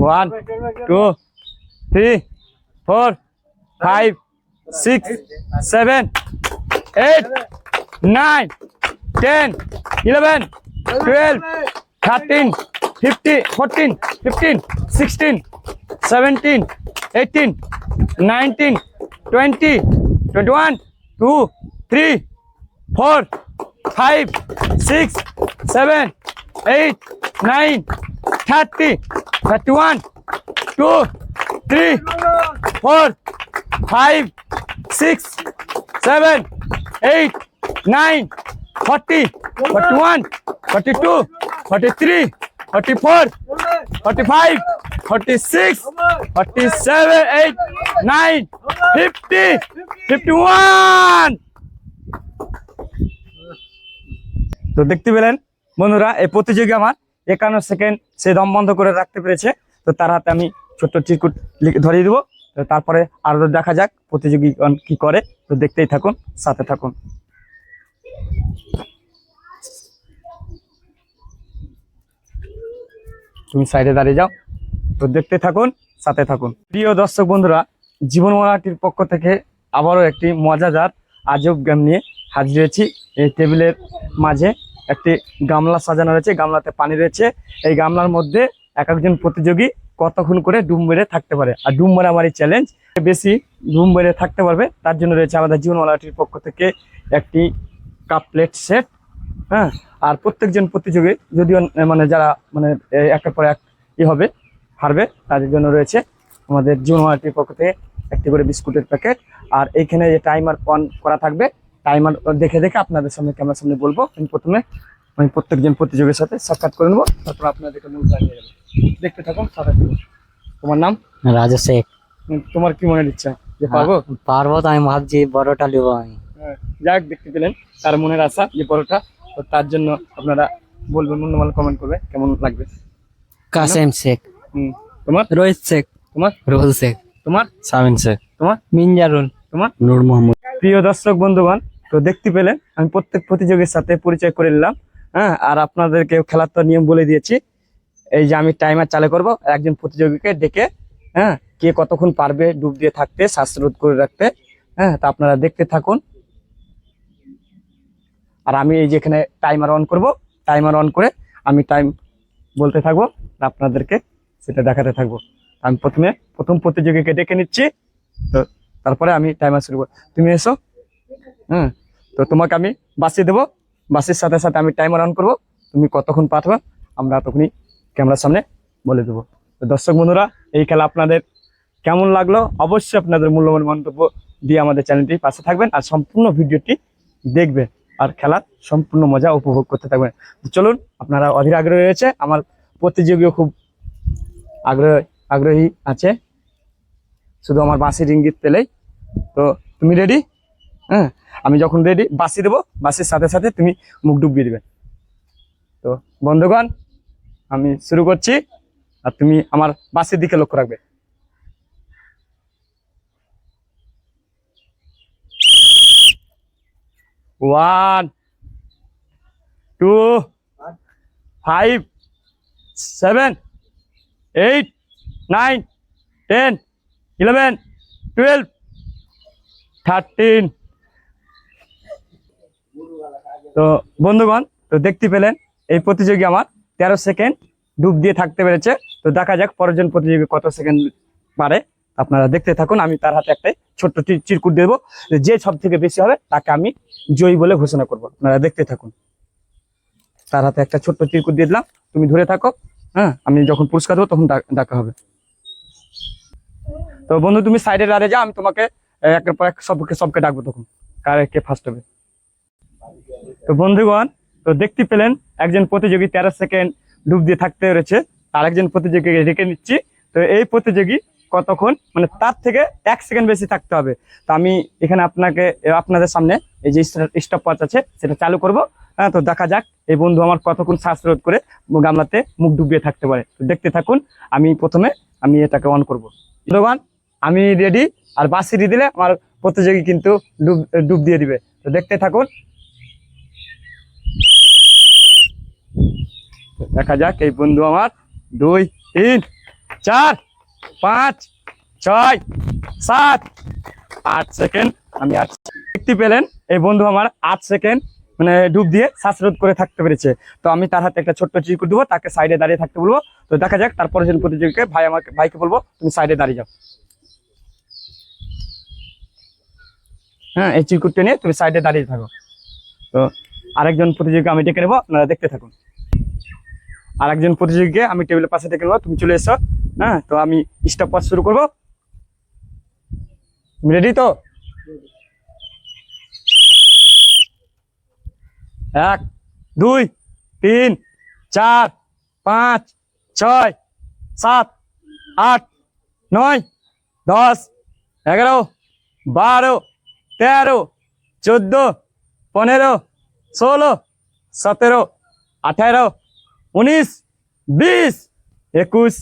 one, two, three, four, five, six, seven, eight, nine, ten, eleven, twelve, thirteen, fifteen, fourteen, fifteen, sixteen, seventeen, eighteen, nineteen, twenty, twenty-one, two, three, four, five, six, seven, eight, nine, thirty. 31, 2, 3, 4, 5, 6, 7, 8, 9, 40, 41, 42, 43, 44, 45, 46, 47, 8, 9, 50, 51. তো দেখতে পেলেন বন্ধুরা এই প্রতিযোগী আমার একান্ন second সে দম বন্ধ করে রাখতে পেরেছে। তো তার হাতে আমি ছোট্ট চিরকুট ধরিয়ে দেবো। তো তারপরে আরও দেখা যাক প্রতিযোগী কি করে। তো দেখতেই থাকুন, সাথে থাকুন। তুমি সাইডে দাঁড়িয়ে যাও। তো দেখতে থাকুন, সাথে থাকুন। প্রিয় দর্শক বন্ধুরা, জীবন মরাটির পক্ষ থেকে আবারও একটি মজাদার আজব গেম নিয়ে হাজির হয়েছি। এই টেবিলের মাঝে একটি গামলা সাজানো রয়েছে, গামলাতে পানি রয়েছে। এই গামলার মধ্যে এক একজন প্রতিযোগী কতক্ষণ করে ডুম মেরে থাকতে পারে? আর ডুব মারামারি চ্যালেঞ্জ বেশি ডুম মেরে থাকতে পারবে, তার জন্য রয়েছে আমাদের জীবনওয়ালাটির পক্ষ থেকে একটি কাপ প্লেট সেট হ্যাঁ? আর প্রত্যেকজন প্রতিযোগী যদিও মানে যারা মানে একের পর এক ই হবে, হারবে, তাদের জন্য রয়েছে আমাদের জীবনওয়ালাটির পক্ষ থেকে একটি করে বিস্কুটের প্যাকেট। আর এইখানে যে টাইমার অন করা থাকবে টাইমার দেখে দেখে আপনাদের সামনে ক্যামেরার সামনে বলব আমি প্রথমে আমি প্রত্যেকজন প্রতিযোগীর সাথে সাক্ষাৎ করে নেব তারপর আপনাদেরকে মূল নিয়ে যাব দেখতে থাকুন সাথে তোমার নাম? রাজু শেখ। তোমার কি মনে ইচ্ছা? যে পারব? পারব তো আমি ভাবছি বড়টা নেব আমি। হ্যাঁ, যাক দেখতে পেলেন তার মনের আশা যে বড়টা তো তার জন্য আপনারা বলবেন মূল্যবান কমেন্ট করবে কেমন লাগবে? কাসেম শেখ। হুম, তোমার? রোহিত শেখ। তোমার? রোহুল শেখ। তোমার? সামিন শেখ। তোমার? মিনজারুল। তোমার? নূর মোহাম্মদ। প্রিয় দর্শক বন্ধুগণ তো দেখতে পেলেন, আমি প্রত্যেক প্রতিযোগীর সাথে পরিচয় করে নিলাম। হ্যাঁ আর আপনাদেরকে খেলার তো নিয়ম বলে দিয়েছি। এই যে আমি টাইমার চালু করব একজন প্রতিযোগীকে ডেকে হ্যাঁ কে কতক্ষণ পারবে, ডুব দিয়ে থাকতে, শ্বাসরোধ করে রাখতে হ্যাঁ তা আপনারা দেখতে থাকুন। আর আমি এই যেখানে টাইমার অন করব টাইমার অন করে আমি টাইম বলতে থাকব আপনাদেরকে সেটা দেখাতে থাকব। আমি প্রথমে, প্রথম প্রতিযোগীকে ডেকে নিচ্ছি, তো তারপরে আমি টাইমার শুরু করব তুমি এসো। হ্যাঁ তো তোমাকে আমি বাসি দেবো। বাসির সাথে সাথে আমি টাইমার অন করব। তুমি কতক্ষণ পাঠবে, আমরা তখনই ক্যামেরার সামনে বলে দেবো। তো দর্শক বন্ধুরা, এই খেলা আপনাদের কেমন লাগল? অবশ্যই আপনাদের মূল্যবান মন্তব্য দিয়ে আমাদের চ্যানেলটি পাশে থাকবেন আর সম্পূর্ণ ভিডিওটি দেখবেন আর খেলার সম্পূর্ণ মজা উপভোগ করতে থাকবেন। চলুন, আপনারা অধীর আগ্রহী রয়েছে, আমার প্রতিযোগীও খুব আগ্রহ, আগ্রহী আছে। শুধু আমার বাঁশির ইঙ্গিত পেলেই। তো তুমি রেডি হ্যাঁ আমি যখন রেডি বাসি দেবো বাসির সাথে সাথে তুমি মুখ ডুবিয়ে দেবে। তো বন্ধুগণ, আমি শুরু করছি আর তুমি আমার বাসির দিকে লক্ষ্য রাখবে। One two five seven eight nine ten eleven twelve thirteen তো বন্ধুগণ, তো দেখতে পেলেন, এই প্রতিযোগী আমার তেরো সেকেন্ড ডুব দিয়ে থাকতে পেরেছে। তো দেখা যাক পরের জন প্রতিযোগী কত সেকেন্ড পারে। আপনারা দেখতে থাকুন, আমি তার হাতে একটা ছোট্ট চিরকুট দেবো। যে সব থেকে বেশি হবে, তাকে আমি জয়ী বলে ঘোষণা করব। আপনারা দেখতে থাকুন। তার হাতে একটা ছোট্ট চিরকুট দিয়ে দিলাম। তুমি ধরে থাকো। হ্যাঁ আমি যখন পুরস্কার দেবো, তখন ডাক- হবে। তো বন্ধু, তুমি সাইডে দাঁড়িয়ে যাও, আমি তোমাকে একের পর এক সবকে সবকে ডাকবো তখন। কার কে ফার্স্ট হবে? তো বন্ধুগণ, তো দেখতে পেলেন একজন প্রতিযোগী তেরো সেকেন্ড ডুব দিয়ে থাকতে পেরেছে, আর একজন প্রতিযোগীকে রেখে নিচ্ছি। তো এই প্রতিযোগী কতক্ষণ? মানে তার থেকে এক সেকেন্ড বেশি থাকতে হবে। তো আমি এখানে আপনাকে, আপনাদের সামনে এই যে স্টপ ওয়াচ আছে, সেটা চালু করব। হ্যাঁ তো দেখা যাক এই বন্ধু আমার কতক্ষণ শ্বাসরোধ করে গামলাতে মুখ ডুবিয়ে থাকতে পারে। তো দেখতে থাকুন, আমি প্রথমে আমি এটাকে অন করব। বন্ধুগণ, আমি রেডি আর বাঁশি দিলে আমার প্রতিযোগী কিন্তু ডুব ডুব দিয়ে দিবে। তো দেখতে থাকুন দেখা যাক এই বন্ধু আমার। দুই, তিন, চার, পাঁচ, ছয়, সাত, আট সেকেন্ড আমি আট দেখতে পেলেন। এই বন্ধু আমার আট সেকেন্ড মানে ডুব দিয়ে শ্বাসরোধ করে থাকতে পেরেছে। তো আমি তার হাতে একটা ছোট্ট চিরকুট দেবো, তাকে সাইডে দাঁড়িয়ে থাকতে বলব। তো দেখা যাক তারপরে যেন প্রতিযোগীকে ভাই আমাকে, ভাইকে বলব, তুমি সাইডে দাঁড়িয়ে যাও। হ্যাঁ এই চিরকুটটা নিয়ে তুমি সাইডে দাঁড়িয়ে থাকো। তো আরেকজন প্রতিযোগী আমি ডেকে নেব, আপনারা দেখতে থাকুন। আরেকজন প্রতিযোগীকে আমি টেবিলের পাশে ডেকে নেব। তুমি চলে এসো। হ্যাঁ তো আমি স্টপ পাস শুরু করব। রেডি তো? এক, দুই, তিন, চার, পাঁচ, ছয়, সাত, আট, নয়, দশ, এগারো, বারো, তেরো, চোদ্দ, পনেরো, ষোলো, সতেরো, আঠেরো উনিশ, বিশ, একুশ,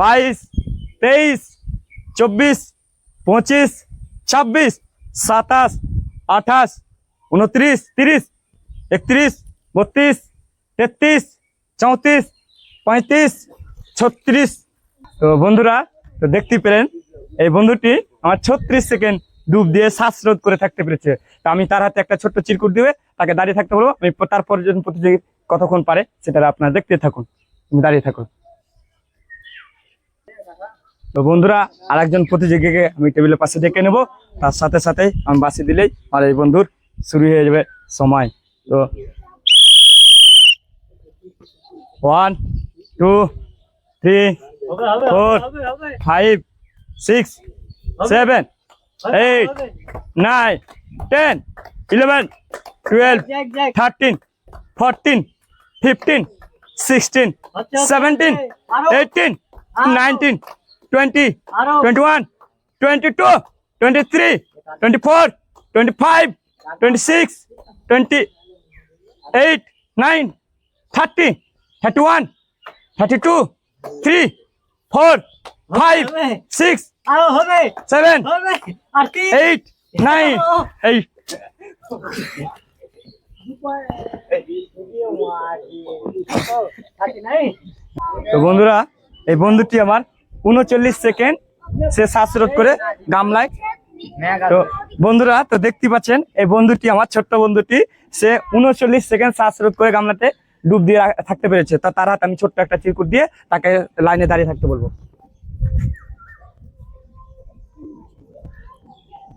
বাইশ, তেইশ, চব্বিশ, পঁচিশ, ছাব্বিশ, সাতাশ, আঠাশ, উনত্রিশ, তিরিশ, একত্রিশ, বত্রিশ, তেত্রিশ, চৌত্রিশ, পঁয়ত্রিশ, ছত্রিশ। তো বন্ধুরা, তো দেখতে পেলেন, এই বন্ধুটি আমার ছত্রিশ সেকেন্ড ডুব দিয়ে শ্বাসরোধ করে থাকতে পেরেছে। তো আমি তার হাতে একটা ছোট্ট চিরকুট দিবে তাকে দাঁড়িয়ে থাকতে বলব। আমি তারপর প্রতিযোগী কতক্ষণ পারে সেটা আপনারা দেখতে থাকুন। তুমি দাঁড়িয়ে থাকুন তো বন্ধুরা, আরেকজন প্রতিযোগীকে আমি টেবিলের পাশে ডেকে নেব। তার সাথে সাথে আমি বাসি দিলেই আর এই বন্ধুর শুরু হয়ে যাবে সময়। তো one two three four five six seven eight nine ten eleven twelve thirteen fourteen 15, 16, 17, 18, 19, 20, 21, 22, 23, 24, 25, 26, 28, 9, 30, 31, 32, 3, 4, 5, 6, 7, 8, 9, 8. তো বন্ধুরা, এই বন্ধুটি আমার উনচল্লিশ সেকেন্ড সে শ্বাসরোধ করে গামলায়। তো বন্ধুরা, তো দেখতে পাচ্ছেন, এই বন্ধুটি আমার ছোট্ট বন্ধুটি সে উনচল্লিশ সেকেন্ড শ্বাসরোধ করে গামলাতে ডুব দিয়ে থাকতে পেরেছে। তা তার হাতে আমি ছোট্ট একটা চিরকুট দিয়ে তাকে লাইনে দাঁড়িয়ে থাকতে বলব।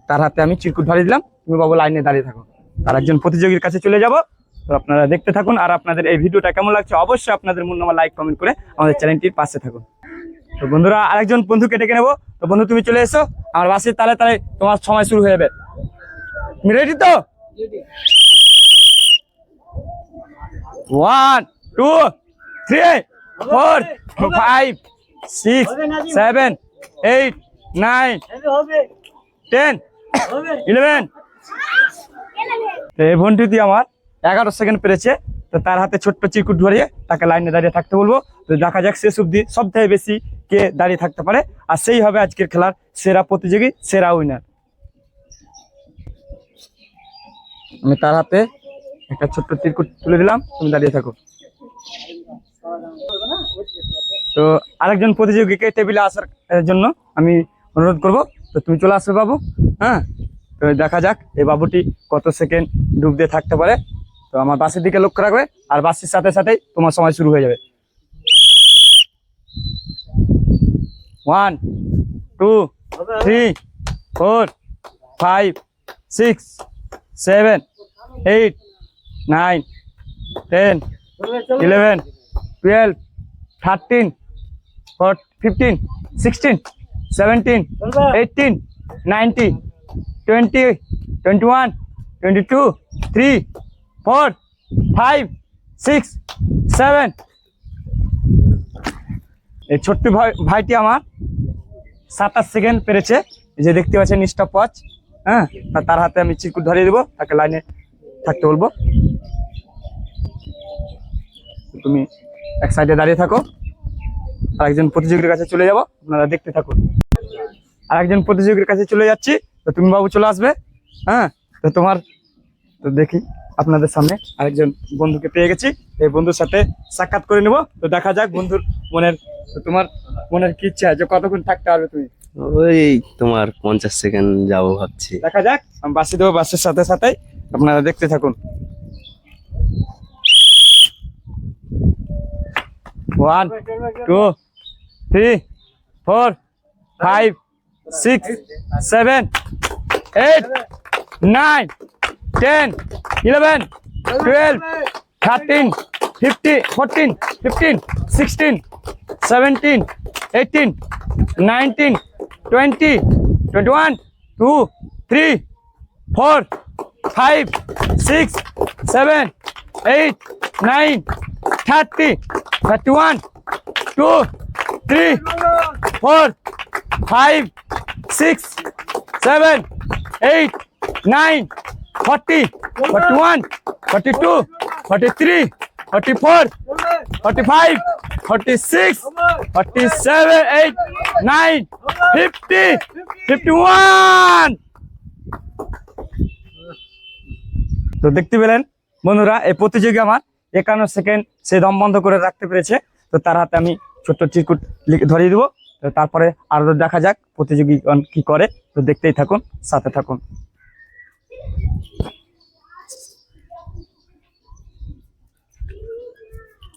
তার হাতে আমি চিরকুট ধরে দিলাম। তুমি বাবু লাইনে দাঁড়িয়ে থাকো। তার একজন প্রতিযোগীর কাছে চলে যাব। তো আপনারা দেখতে থাকুন আর আপনাদের এই ভিডিওটা কেমন লাগছে অবশ্যই আপনাদের মূল্যবান লাইক কমেন্ট করে আমাদের চ্যানেলটির পাশে থাকুন। তো বন্ধুরা, আরেকজন বন্ধুকে ডেকে নেব। তো বন্ধু, তুমি চলে এসো। আমার বাসের তালে তালে তোমার সময় শুরু হয়ে যাবে। রেডি তো? One two three four five six seven eight nine ten eleven এই বন্ধুটি আমার এগারো সেকেন্ড পেরেছে, তো তার হাতে ছোট্ট চিরকুট ধরিয়ে তাকে লাইনে দাঁড়িয়ে থাকতে বলব। তো দেখা যাক শেষ অব্দি সব থেকে বেশি কে দাঁড়িয়ে থাকতে পারে। আর সেই হবে আজকের খেলার সেরা প্রতিযোগী, সেরা উইনার আমি তার হাতে একটা ছোট্ট চিরকুট তুলে দিলাম, তুমি দাঁড়িয়ে থাকো। তো আরেকজন প্রতিযোগীকে টেবিলে আসার জন্য আমি অনুরোধ করব। তো তুমি চলে আসবে বাবু হ্যাঁ? তো দেখা যাক এই বাবুটি কত সেকেন্ড ডুব দিয়ে থাকতে পারে। তো আমার বাসের দিকে লক্ষ্য রাখবে, আর বাসের সাথে সাথেই তোমার সময় শুরু হয়ে যাবে। One two three four five six seven eight nine ten eleven twelve thirteen four fifteen sixteen seventeen eighteen ninety twenty twenty one twenty two three four five six seven এই ছোট্ট ভাই ভাইটি আমার সাতাশ সেকেন্ড পেরেছে। এই যে দেখতে পাচ্ছেন স্টপ ওয়াচ হ্যাঁ? তার হাতে আমি চিরকুট ধরিয়ে দেবো, তাকে লাইনে থাকতে বলব। তুমি এক সাইডে দাঁড়িয়ে থাকো আর একজন প্রতিযোগীর কাছে চলে যাব, আপনারা দেখতে থাকুন। আর একজন প্রতিযোগীর কাছে চলে যাচ্ছি তো তুমি বাবু চলে আসবে হ্যাঁ? তো তোমার তো দেখি আপনাদের সামনে আরেকজন বন্ধুকে পেয়ে গেছি। এই বন্ধুর সাথে সাক্ষাৎ করে নেব। তো দেখা যাক বন্ধুর মনের তোমার মনের কি ইচ্ছা যে কতক্ষণ থাকতে পারবে তুমি? ওই তোমার পঞ্চাশ সেকেন্ড যাব ভাবছি। দেখা যাক আমি বাসে দেবো বাসের সাথে সাথে আপনারা দেখতে থাকুন। One two three four five six seven eight nine ten eleven twelve thirteen fifty fourteen fifteen sixteen seventeen eighteen nineteen twenty twenty one two three four five six seven eight nine thirty thirty one two three four five six seven eight nine forty forty one forty two forty three forty four forty five forty six forty seven eight nine fifty fifty one তো দেখতে পেলেন, বন্ধুরা, এই প্রতিযোগী আমার একান্ন second সে দম বন্ধ করে রাখতে পেরেছে। তো তার হাতে আমি ছোট্ট চিরকুট ধরিয়ে দিব। তো তারপরে আরও দেখা যাক প্রতিযোগী কি করে। তো দেখতেই থাকুন, সাথে থাকুন।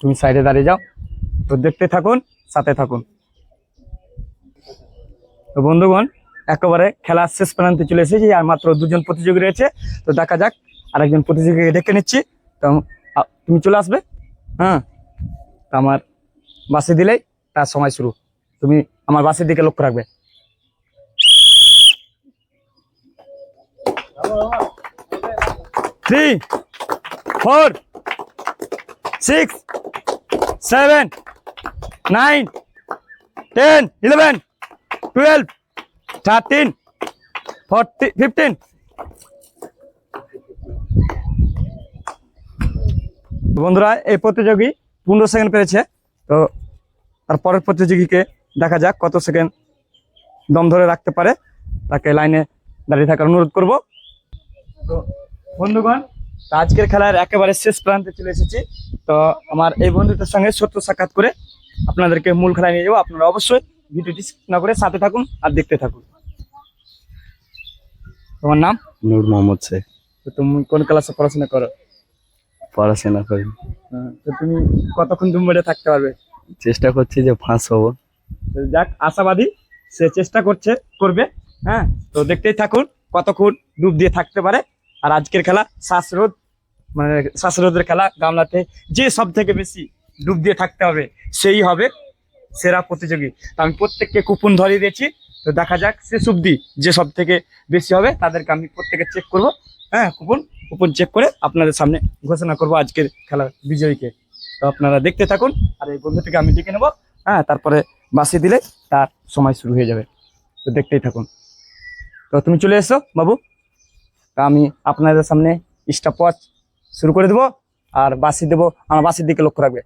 তুমি সাইডে দাঁড়িয়ে যাও। তো দেখতে থাকুন, সাথে থাকুন। তো বন্ধুগণ, একেবারে খেলার শেষ প্রান্তে চলে এসেছি, আর মাত্র দুজন প্রতিযোগী রয়েছে। তো দেখা যাক, আরেকজন প্রতিযোগীকে ডেকে নিচ্ছি। তো তুমি চলে আসবে? হ্যাঁ। আমার বাসে দিলেই তার সময় শুরু। তুমি আমার বাসের দিকে লক্ষ্য রাখবে। Three four six seven nine ten eleven twelve thirteen forty fifteen বন্ধুরা, এই প্রতিযোগী পনেরো সেকেন্ড পেরেছে, তো তারপরের প্রতিযোগীকে দেখা যাক কত সেকেন্ড দম ধরে রাখতে পারে। তাকে লাইনে দাঁড়িয়ে থাকার অনুরোধ করব। তো বন্ধুগণ আজকের খেলার একেবারে শেষ প্রান্তে চলে এসেছি। তো আমার এই বন্ধুদের সঙ্গে সত্য সাক্ষাৎ করে আপনাদেরকে মূল খেলায় নিয়ে যাব। আপনারা অবশ্যই ভিডিওটি না করে সাথে থাকুন আর দেখতে থাকুন। তোমার নাম? নূর মোহাম্মদ শেখ। তো তুমি কোন ক্লাসে পড়াশোনা করো? পড়াশোনা করি। হ্যাঁ, তো তুমি কতক্ষণ ডুব থাকতে পারবে? চেষ্টা করছি যে ফাঁস হব। যাক, আশাবাদী সে চেষ্টা করছে, করবে হ্যাঁ? তো দেখতেই থাকুন কতক্ষণ ডুব দিয়ে থাকতে পারে। আর আজকের খেলা শ্বাসরোধ মানে শ্বাসরোধের খেলা গামলাতে যে সব থেকে বেশি ডুব দিয়ে থাকতে হবে, সেই হবে সেরা প্রতিযোগী। তো আমি প্রত্যেককে কুপন ধরিয়ে দিয়েছি, তো দেখা যাক শেষ অব্দি যে সব থেকে বেশি হবে, তাদেরকে আমি প্রত্যেকে চেক করব। হ্যাঁ কুপন কুপন চেক করে আপনাদের সামনে ঘোষণা করব আজকের খেলার বিজয়ীকে। তো আপনারা দেখতে থাকুন, আর এই বন্ধুটিকে আমি ডেকে নেব হ্যাঁ তারপরে বাসি দিলে তার সময় শুরু হয়ে যাবে। তো দেখতেই থাকুন। তো তুমি চলে এসো, বাবু। তা আমি আপনাদের সামনে স্টপ ওয়াচ শুরু করে দেবো আর বাসি দেবো, আমার বাসির দিকে লক্ষ্য রাখবে।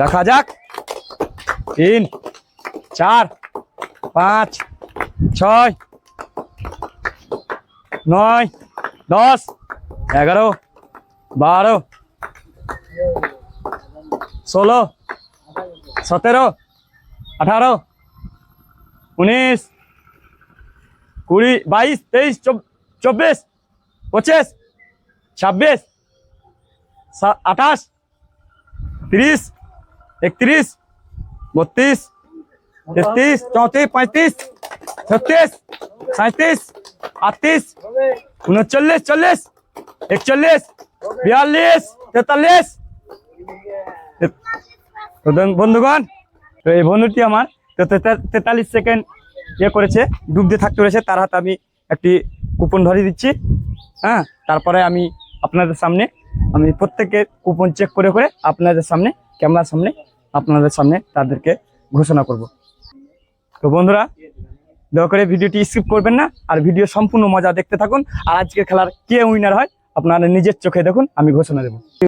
দেখা যাক। তিন, চার, পাঁচ, ছয়, নয়, দশ, এগারো, বারো ষোলো, সতেরো, আঠারো, উনিশ, কুড়ি, বাইশ, তেইশ, চব- চব্বিশ, পঁচিশ, ছাব্বিশ আঠাশ, তিরিশ, একত্রিশ, বত্রিশ, তেত্রিশ, চৌত্রিশ, পঁয়ত্রিশ, ছত্রিশ সাঁত্রিশ আটত্রিশ, উনচল্লিশ, চল্লিশ, একচল্লিশ, বিয়াল্লিশ, তেতাল্লিশ তো বন্ধুগণ, তো এই বন্ধুটি আমার, তো তেতাল্লিশ সেকেন্ড ইয়ে করেছে, ডুব দিয়ে থাকতে রয়েছে তার হাতে আমি একটি কুপন ধরিয়ে দিচ্ছি হ্যাঁ? তারপরে আমি আপনাদের সামনে, আমি প্রত্যেকের কুপন চেক করে করে আপনাদের সামনে, ক্যামেরার সামনে, আপনাদের সামনে তাদেরকে ঘোষণা করব। তো বন্ধুরা, দয়া করে ভিডিওটি স্কিপ করবেন না, আর ভিডিও সম্পূর্ণ মজা দেখতে থাকুন, আর আজকের খেলার কে উইনার হয়, আপনারা নিজের চোখে দেখুন, আমি ঘোষণা দেবো।